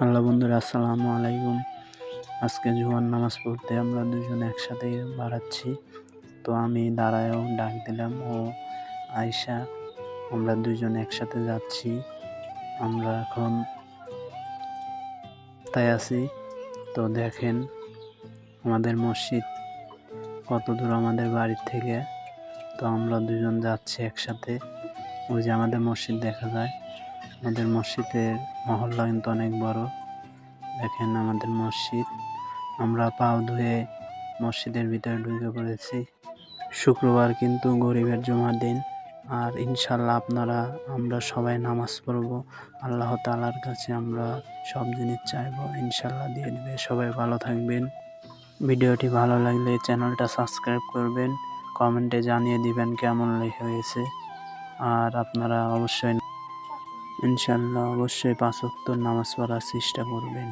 Hello বন্ধুরা, আসসালামু আলাইকুম। আজকে জুয়ার নামাজ পড়তে আমরা দুজন একসাথে বাড়াচ্ছি। তো আমি দাঁড়ায়ও ডাক দিলাম ও আয়সা আমরা দুজন একসাথে যাচ্ছি। আমরা এখন তাই আছি। তো দেখেন আমাদের মসজিদ কত দূর আমাদের বাড়ির থেকে। তো আমরা দুজন যাচ্ছি একসাথে। ওই যে আমাদের মসজিদ দেখা যায়। আমাদের মসজিদের মহল্লা কিন্তু অনেক বড়। দেখেন আমাদের মসজিদ। আমরা পাও ধুয়ে মসজিদের ভিতরে ঢুকে পড়েছি। শুক্রবার কিন্তু গরিবের জমার দিন। আর ইনশাল্লাহ আপনারা, আমরা সবাই নামাজ পড়ব। আল্লাহ তালার কাছে আমরা সব জিনিস চাইব। ইনশাল্লাহ দিয়ে দিবে। সবাই ভালো থাকবেন। ভিডিওটি ভালো লাগলে চ্যানেলটা সাবস্ক্রাইব করবেন। কমেন্টে জানিয়ে দিবেন কেমন লেখা হয়েছে। আর আপনারা অবশ্যই ইনশাল্লাহ অবশ্যই পাঁচ ওয়াক্ত নামাজ পড়ার চেষ্টা করবেন।